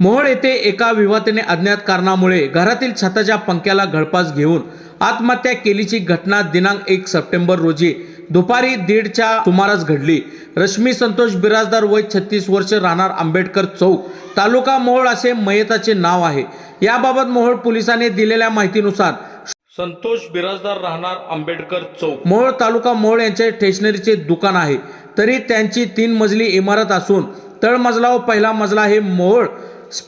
मोहोळ येथे एका विवाहाने अज्ञात कारणामुळे घरातील छताच्या पंख्याला गळपास घेऊन आत्महत्या केलीची घटना दिनांक एक सप्टेंबर रोजी दुपारी दीडच्या सुमारास घडली. रश्मी संतोष बिराजदार वय छत्तीस वर्ष राहणार आंबेडकर चौक तालुका मोहोळ असे मयताचे नाव आहे. याबाबत मोहोळ पोलिसांनी दिलेल्या माहितीनुसार संतोष बिराजदार राहणार आंबेडकर चौक. मोहोळ तालुका मोहोळ यांचे स्टेशनरीचे दुकान आहे. तरी त्यांची तीन मजली इमारत असून तळमजला व पहिला मजला हे मोहोळ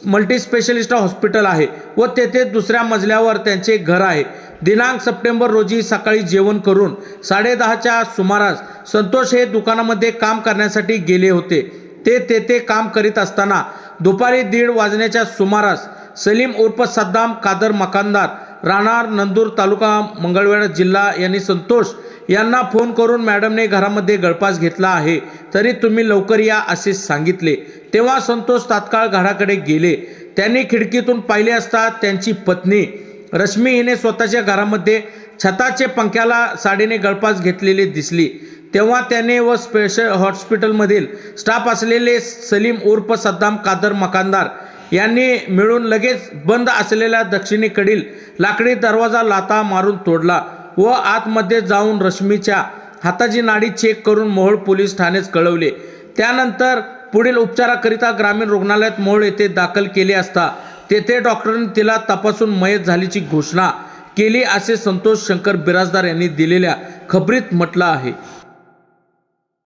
मल्टीस्पेशलिस्ट हॉस्पिटल आहे व तेथे दुसऱ्या मजल्यावर त्यांचे घर आहे. दिनांक सप्टेंबर रोजी सकाळी जेवण करून साडेदहाच्या सुमारास संतोष हे दुकानामध्ये काम करण्यासाठी गेले होते. ते तेथे काम करीत असताना दुपारी दीड वाजण्याच्या सुमारास सलीम उर्फ सद्दाम कादर मकानदार राहणार नंदूर तालुका मंगळवेढा जिल्हा यांनी संतोष यांना फोन करून मॅडमने घरामध्ये गळपास घेतला आहे. तरी तुम्ही लवकर या असे सांगितले. तेव्हा संतोष तात्काळ घराकडे गेले. त्यांनी खिडकीतून पाहिले असता त्यांची पत्नी. रश्मी हिने स्वतःच्या घरामध्ये छताचे पंख्याला साडीने गळपास घेतलेली दिसली. तेव्हा त्याने व स्पेशल हॉस्पिटलमधील स्टाफ असलेले सलीम उर्फ सद्दाम कादर मकानदार यांनी मिळून लगेच बंद असलेल्या दक्षिणेकडील लाकडी दरवाजा लाता मारून तोडला. व आतमध्ये जाऊन रश्मीच्या हाताची नाडी चेक करून मोहोळ पोलीस ठाणेच कळवले. त्यानंतर पुढील उपचाराकरिता ग्रामीण रुग्णालयात मोहोळ येथे दाखल केले असता तेथे डॉक्टरांनी तिला तपासून मयत झाल्याची घोषणा केली असे संतोष शंकर बिराजदार यांनी दिलेल्या खबरीत म्हटलं आहे.